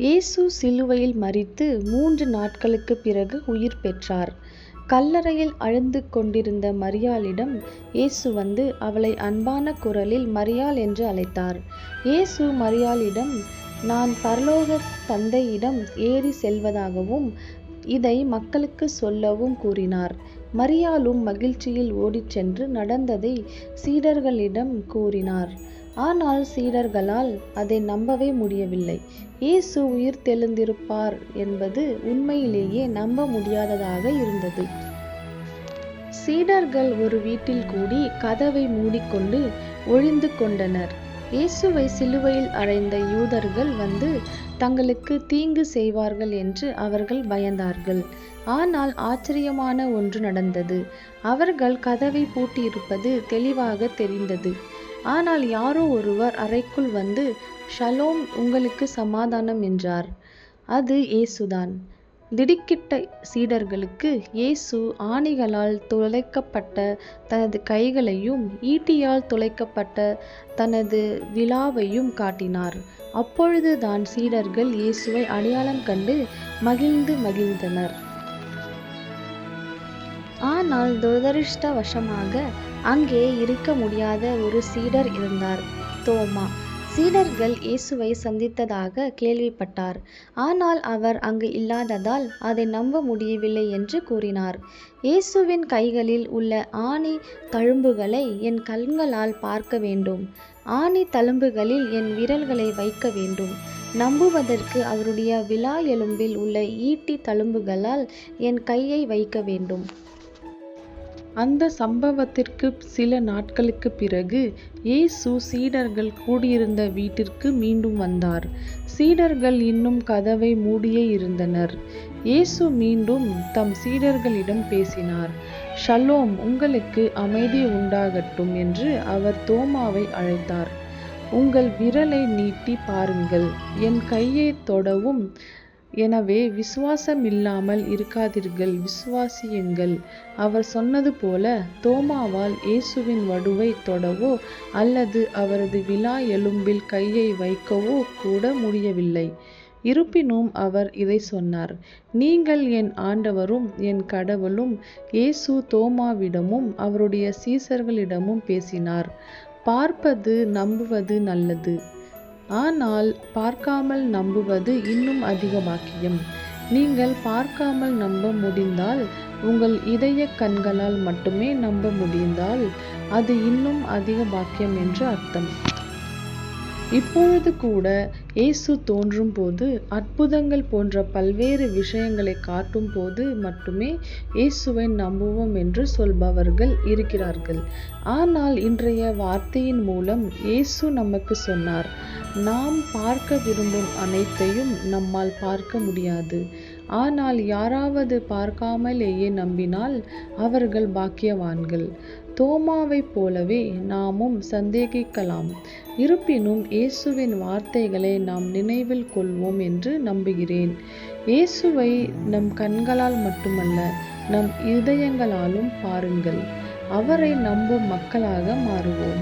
இயேசு சிலுவையில் மறித்து மூன்று நாட்களுக்குப் பிறகு உயிர் பெற்றார். கல்லறையில் அழுந்து கொண்டிருந்த மரியாளிடம் இயேசு வந்து அவளை அன்பான குரலில் மரியாள் என்று அழைத்தார். இயேசு மரியாளிடம் நான் பரலோக தந்தையிடம் ஏறி செல்வதாகவும் இதை மக்களுக்கு சொல்லவும் கூறினார். மரியாளும் மகிழ்ச்சியில் ஓடிச் சென்று நடந்ததை சீடர்களிடம் கூறினார். ஆனால் சீடர்களால் அதை நம்பவே முடியவில்லை. இயேசு உயிர் தெளிந்திருப்பார் என்பது உண்மையிலேயே நம்ப முடியாததாக இருந்தது. சீடர்கள் ஒரு வீட்டில் கூடி கதவை மூடிக்கொண்டு ஒழிந்து கொண்டனர். இயேசுவை சிலுவையில் அடைந்த யூதர்கள் வந்து தங்களுக்கு தீங்கு செய்வார்கள் என்று அவர்கள் பயந்தார்கள். ஆனால் ஆச்சரியமான ஒன்று நடந்தது. அவர்கள் கதவை பூட்டியிருப்பது தெளிவாகத் தெரிந்தது. ஆனால் யாரோ ஒருவர் அறைக்குள் வந்து ஷலோம் உங்களுக்கு சமாதானம் என்றார். அது இயேசுதான். திடுக்கிட்ட சீடர்களுக்கு இயேசு ஆணிகளால் துளைக்கப்பட்ட தனது கைகளையும் ஈட்டியால் துளைக்கப்பட்ட தனது விழாவையும் காட்டினார். அப்பொழுது தான் சீடர்கள் இயேசுவை அடையாளம் கண்டு மகிழ்ந்து மகிழ்ந்தனர். ஆனால் துரதிருஷ்டவசமாக அங்கே இருக்க முடியாத ஒரு சீடர் இருந்தார் தோமா. சீடர்கள் இயேசுவை சந்தித்ததாக கேள்விப்பட்டார். ஆனால் அவர் அங்கு இல்லாததால் அதை நம்ப முடியவில்லை என்று கூறினார். இயேசுவின் கைகளில் உள்ள ஆணி தழும்புகளை என் கண்களால் பார்க்க வேண்டும். ஆணி தழும்புகளில் என் விரல்களை வைக்க வேண்டும். நம்புவதற்கு அவருடைய விழா எலும்பில் உள்ள ஈட்டி தழும்புகளால் என் கையை வைக்க வேண்டும். அந்த சம்பவத்திற்கு சில நாட்களுக்குப் பிறகு இயேசு சீடர்கள் கூடியிருந்த வீட்டிற்கு மீண்டும் வந்தார். சீடர்கள் இன்னும் கதவை மூடியே இருந்தனர். இயேசு மீண்டும் தம் சீடர்களிடம் பேசினார். ஷலோம் உங்களுக்கு அமைதி உண்டாகட்டும் என்று அவர் தோமாவை அழைத்தார். உங்கள் விரலை நீட்டிப் பாருங்கள் என் கையை தொடவும். எனவே விசுவாசம் இல்லாமல் இருக்காதீர்கள் விசுவாசியுங்கள். அவர் சொன்னது போல தோமாவால் இயேசுவின் வடுவைத் தொடவோ அல்லது அவரது விழா எலும்பில் கையை வைக்கவோ கூட முடியவில்லை. இருப்பினும் அவர் இதை சொன்னார் நீங்கள் என் ஆண்டவரும் என் கடவுளும். இயேசு தோமாவிடமும் அவருடைய சீசர்களிடமும் பேசினார் பார்ப்பது நம்புவது நல்லது. ஆனால் பார்க்காமல் நம்புவது இன்னும் அதிக பாக்கியம். நீங்கள் பார்க்காமல் நம்ப முடிந்தால் உங்கள் இதய கண்களால் மட்டுமே நம்ப முடிந்தால் அது இன்னும் அதிக பாக்கியம் என்று அர்த்தம். இப்பொழுது கூட இயேசு தோன்றும் போது அற்புதங்கள் போன்ற பல்வேறு விஷயங்களை காட்டும் போது மட்டுமே இயேசுவை நம்புவோம் என்று சொல்பவர்கள் இருக்கிறார்கள். ஆனால் இன்றைய வார்த்தையின் மூலம் இயேசு நமக்கு சொன்னார் நாம் பார்க்க விரும்பும் அனைத்தையும் நம்மால் பார்க்க முடியாது. ஆனால் யாராவது பார்க்காமலேயே நம்பினால் அவர்கள் பாக்கியவான்கள். தோமாவைப் போலவே நாமும் சந்தேகிக்கலாம். இருப்பினும் இயேசுவின் வார்த்தைகளை நாம் நினைவில் கொள்வோம் என்று நம்புகிறேன். இயேசுவை நம் கண்களால் மட்டுமல்ல நம் இதயங்களாலும் பாருங்கள். அவரை நம்பும் மக்களாக மாறுவோம்.